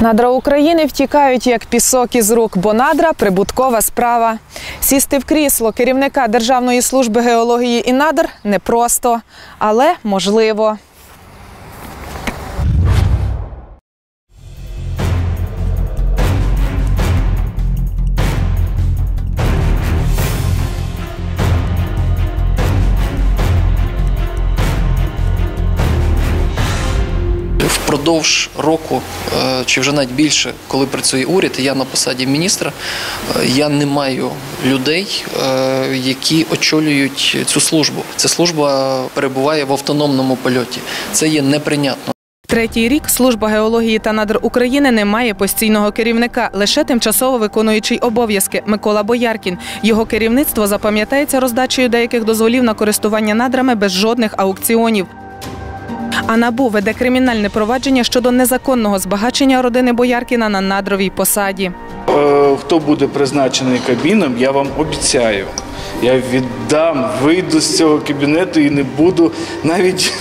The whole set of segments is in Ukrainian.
Надра України втікають як пісок із рук, бо надра прибуткова справа. Сісти в крісло керівника Державної служби геології і надр непросто, але можливо. Впродовж року е, чи вже навіть більше, коли працює уряд, я на посаді міністра, е, я не маю людей, е, які очолюють цю службу. Ця служба перебуває в автономному польоті. Це є неприйнятно. Третій рік служба геології та надр України не має постійного керівника, лише тимчасово виконуючий обов'язки Микола Бояркін. Його керівництво запам'ятається роздачею деяких дозволів на користування надрами без жодних аукціонів. А НАБУ веде кримінальне провадження щодо незаконного збагачення родини Бояркіна на надровій посаді. Е, Хто буде призначений кабіном, я вам обіцяю. Я віддам, вийду з цього кабінету і не буду навіть.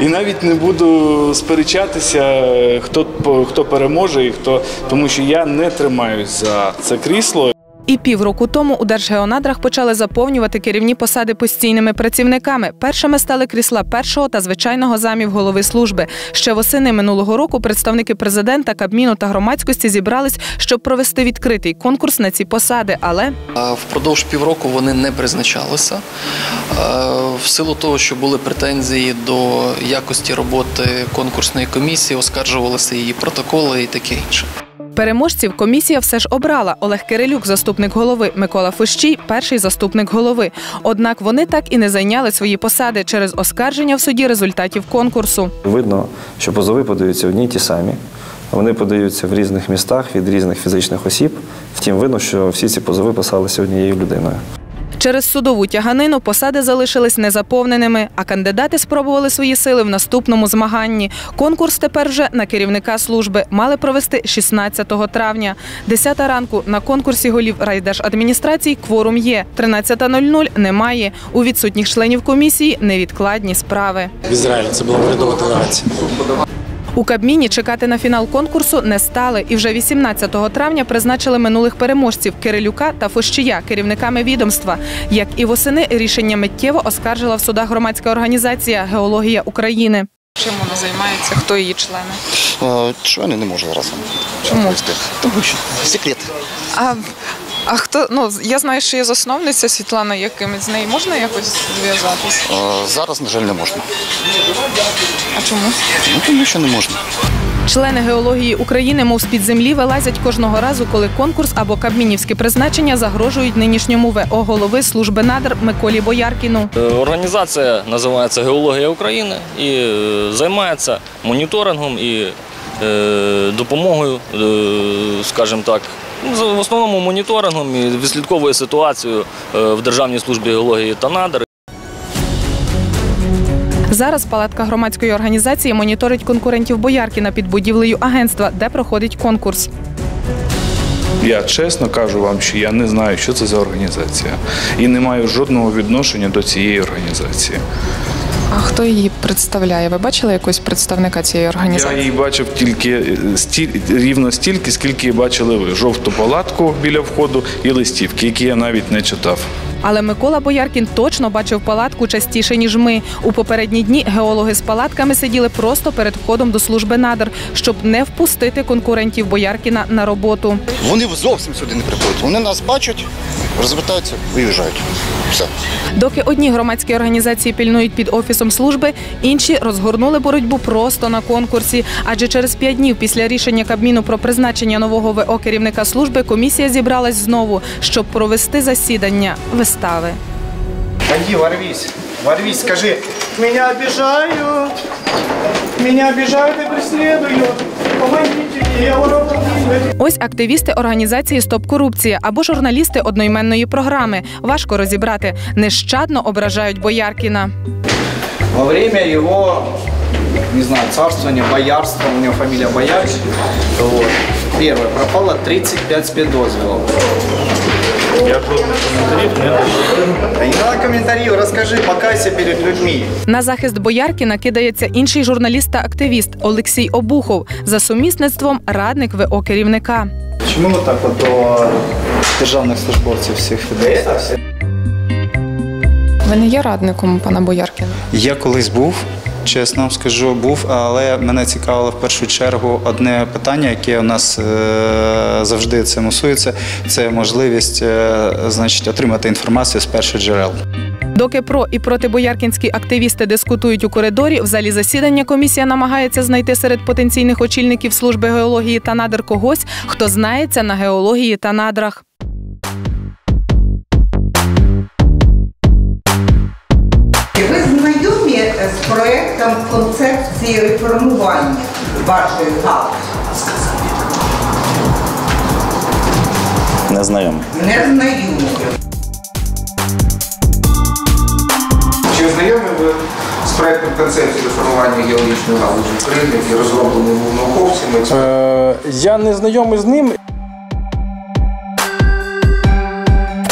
І навіть не буду сперечатися, хто, хто переможе і хто, тому що я не тримаюсь за це крісло. І півроку тому у Держгеонадрах почали заповнювати керівні посади постійними працівниками. Першими стали крісла першого та звичайного замів голови служби. Ще восени минулого року представники президента, Кабміну та громадськості зібрались, щоб провести відкритий конкурс на ці посади. Але Впродовж півроку вони не призначалися. Е, В силу того, що були претензії до якості роботи конкурсної комісії, оскаржувалися її протоколи і таке інше. Переможців комісія все ж обрала. Олег Кирилюк, заступник голови, Микола Фущій, перший заступник голови. Однак вони так і не зайняли свої посади через оскарження в суді результатів конкурсу. Видно, що позови подаються одні й ті самі. Вони подаються в різних містах від різних фізичних осіб. Втім, видно, що всі ці позови писалися однією людиною. Через судову тяганину посади залишились незаповненими, а кандидати спробували свої сили в наступному змаганні. Конкурс тепер вже на керівника служби мали провести 16 травня. 10 ранку на конкурсі голів райдержадміністрацій кворум є. 13.00 немає. У відсутніх членів комісії невідкладні справи. в Ізраїлі. Це була урядова делегація. У Кабміні чекати на фінал конкурсу не стали, і вже 18 травня призначили минулих переможців Кирилюка та Фощія керівниками відомства. Як і восени, рішення миттєво оскаржила в судах громадська організація Геологія України. Чим вона займається? Хто її члени? Члени не можу зараз. Чому? Тому що секрет. А, а хто ну я знаю, що є засновниця Світлана Якимець. З нею можна якось зв'язатися? Е, Зараз, на жаль, не можна. А чому? Ну, тому що не можна. Члени геології України, мов з-під землі, вилазять кожного разу, коли конкурс або кабмінівські призначення загрожують нинішньому ВО голови служби надр Миколі Бояркіну. Е, Організація називається Геологія України і е, займається моніторингом і допомогою, скажімо так, в основному моніторингом і відслідковує ситуацію е, в Державній службі геології та надр. Зараз палатка громадської організації моніторить конкурентів Бояркіна під будівлею агентства, де проходить конкурс. Я чесно кажу вам, що я не знаю, що це за організація, і не маю жодного відношення до цієї організації. А хто її представляє? Ви бачили якогось представника цієї організації? Я її бачив тільки е, сті- рівно стільки, скільки бачили ви. Жовту палатку біля входу і листівки, які я навіть не читав. Але Микола Бояркін точно бачив палатку частіше ніж ми. У попередні дні геологи з палатками сиділи просто перед входом до служби надр, щоб не впустити конкурентів Бояркіна на роботу. Вони зовсім сюди не приходять. Вони нас бачать, розвертаються, виїжджають. Все. Доки одні громадські організації пільнують під офісом служби, інші розгорнули боротьбу просто на конкурсі. Адже через п'ять днів після рішення Кабміну про призначення нового ВО керівника служби комісія зібралась знову, щоб провести засідання вистави. Пойди, ворвись. Ворвись, скажи. Меня обижают. Меня обижают и преследуют. Помогите я ворова Ось активісти організації Стоп корупція або журналісти одноіменної програми. Важко розібрати. Нещадно ображають Бояркіна. Во время его, не знаю, царствования, боярства, у него фамилия Боярич, вот, первое, пропало 35 спецдозволов. Я жодних коментарів не не надо комментариев, расскажи, покайся перед людьми. На захист Бояркіна кидається інший журналіст та активіст Олексій Обухов за сумісництвом радник ВО керівника. Чому ви так от до державних службовців всіх відноситеся? Ви не є радником пана Бояркіна? Я колись був, чесно скажу, був, але мене цікавило в першу чергу одне питання, яке у нас е, завжди це мусується. Це можливість е, значить, отримати інформацію з перших джерел. Доки про і протибояркінські активісти дискутують у коридорі, в залі засідання комісія намагається знайти серед потенційних очільників служби геології та надр когось, хто знається на геології та надрах. Проектом концепції реформування вашої галузі? Не знайомий. Не знайомі. Чи знайомі ви з проектом концепції реформування геологічної галузі України, який розроблений був науковцями? Е, я не знайомий з ним.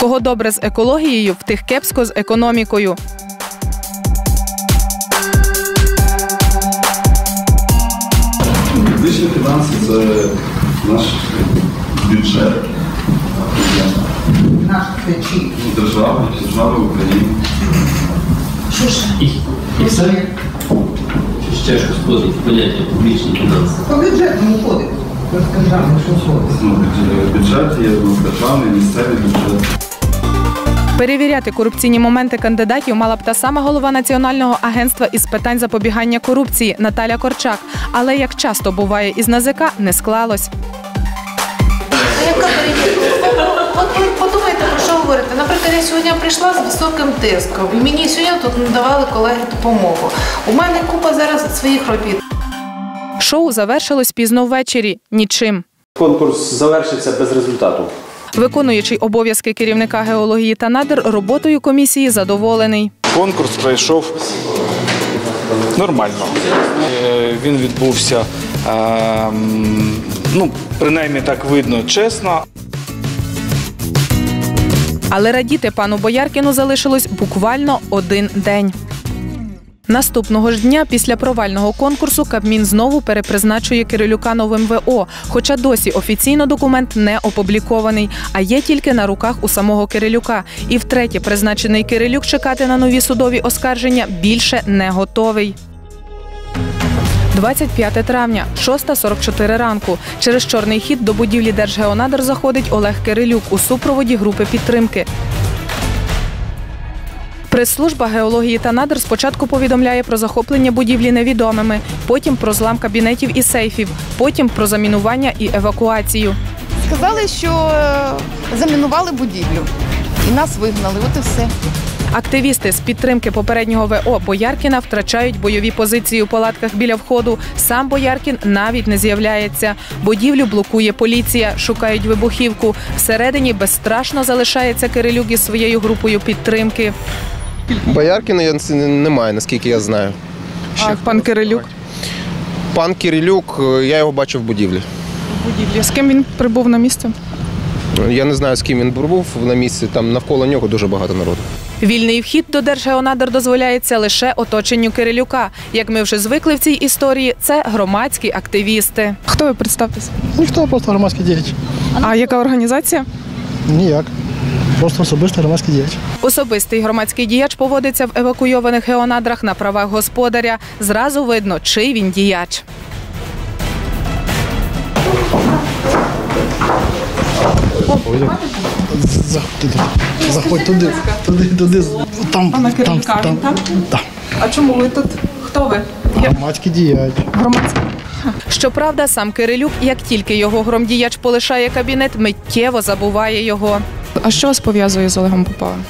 Кого добре з екологією, в тих кепсько з економікою. Фінанси це наш бюджет Наш чий? держави, держави України. І все? Ще щось входить в поняття публічні фінанси. По бюджетному кодексу. Розкажемо, що входить. Ну, бюджет- бюджет є державний, місцевий бюджет. Перевіряти корупційні моменти кандидатів мала б та сама голова Національного агентства із питань запобігання корупції Наталя Корчак. Але як часто буває із НАЗК, не склалось. Яка перевірка? От ви подумайте, про що говорите. Наприклад, я сьогодні прийшла з високим тиском, і мені сьогодні тут надавали колеги допомогу. У мене купа зараз своїх робіт. Шоу завершилось пізно ввечері. Нічим. Конкурс завершиться без результату. Виконуючий обов'язки керівника геології та надр роботою комісії задоволений. Конкурс пройшов нормально. Е, Він відбувся, ем, ну, принаймні так видно, чесно. Але радіти пану Бояркіну залишилось буквально один день. Наступного ж дня після провального конкурсу Кабмін знову перепризначує Кирилюка новим ВО, хоча досі офіційно документ не опублікований, а є тільки на руках у самого Кирилюка. І втретє призначений Кирилюк чекати на нові судові оскарження більше не готовий. 25 травня, 6.44 ранку. Через чорний хід до будівлі Держгеонадр заходить Олег Кирилюк у супроводі групи підтримки. Прес-служба геології та надр спочатку повідомляє про захоплення будівлі невідомими, потім про злам кабінетів і сейфів, потім про замінування і евакуацію. Сказали, що е, замінували будівлю і нас вигнали. От і все. Активісти з підтримки попереднього ВО Бояркіна втрачають бойові позиції у палатках біля входу. Сам Бояркін навіть не з'являється. Будівлю блокує поліція, шукають вибухівку. Всередині безстрашно залишається Кирилюк із своєю групою підтримки. Бояркіна я немає, наскільки я знаю. А пан Кирилюк Пан Кирилюк, е, я його бачив в будівлі. в будівлі. З ким він прибув на місце? Я не знаю, з ким він був на місці, там навколо нього дуже багато народу. Вільний вхід до Держгеонадр дозволяється лише оточенню Кирилюка. Як ми вже звикли в цій історії, це громадські активісти. Хто ви представтеся? Ніхто просто громадський діяч. А яка організація? Ніяк. Просто особистий громадський діяч. Особистий громадський діяч поводиться в евакуйованих геонадрах на правах господаря. Зразу видно, чий він діяч. Заходь туди. Заходь туди. Туди, туди. Там, там. там? А чому ви тут? Хто ви? Громадський діяч. Громадський. Щоправда, сам Кирилюк, як тільки його громдіяч полишає кабінет, миттєво забуває його. А що вас пов'язує з Олегом Поповим?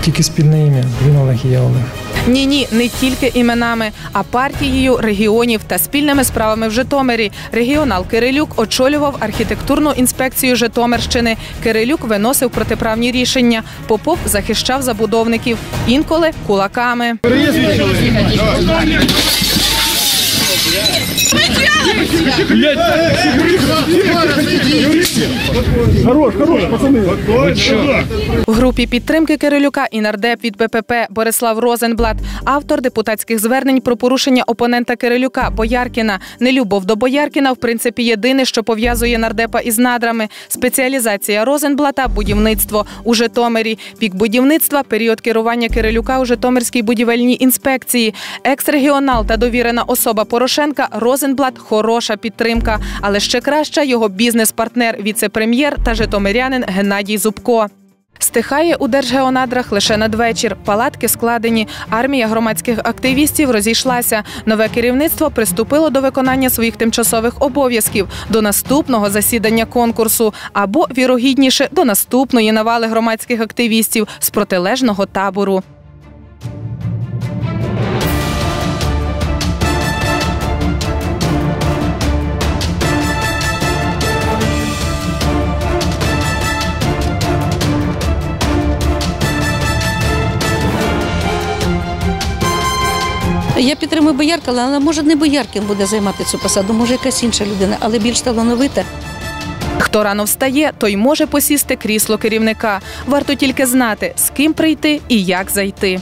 Тільки спільне ім'я. Він Олег і я Олег. Ні, ні, не тільки іменами, а партією регіонів та спільними справами в Житомирі. Регіонал Кирилюк очолював архітектурну інспекцію Житомирщини. Кирилюк виносив протиправні рішення. Попов захищав забудовників, інколи кулаками. Хорош, хорош, пацани. В групі підтримки Кирилюка і нардеп від БПП Борислав Розенблат, автор депутатських звернень про порушення опонента Кирилюка Бояркіна. Нелюбов до Бояркіна, в принципі, єдине, що пов'язує нардепа із надрами. Спеціалізація Розенблата будівництво у Житомирі. Пік будівництва період керування Кирилюка у Житомирській будівельній інспекції. Екс-регіонал та довірена особа Порошенка Розенблат хороша підтримка, але ще краща його бізнес-партнер, віце-прем'єр та житомирянин Геннадій Зубко. Стихає у Держгеонадрах лише надвечір. Палатки складені. Армія громадських активістів розійшлася. Нове керівництво приступило до виконання своїх тимчасових обов'язків до наступного засідання конкурсу або вірогідніше до наступної навали громадських активістів з протилежного табору. Я підтримую Боярка, але може не Бояркін буде займати цю посаду, може якась інша людина, але більш талановита. Хто рано встає, той може посісти крісло керівника. Варто тільки знати, з ким прийти і як зайти.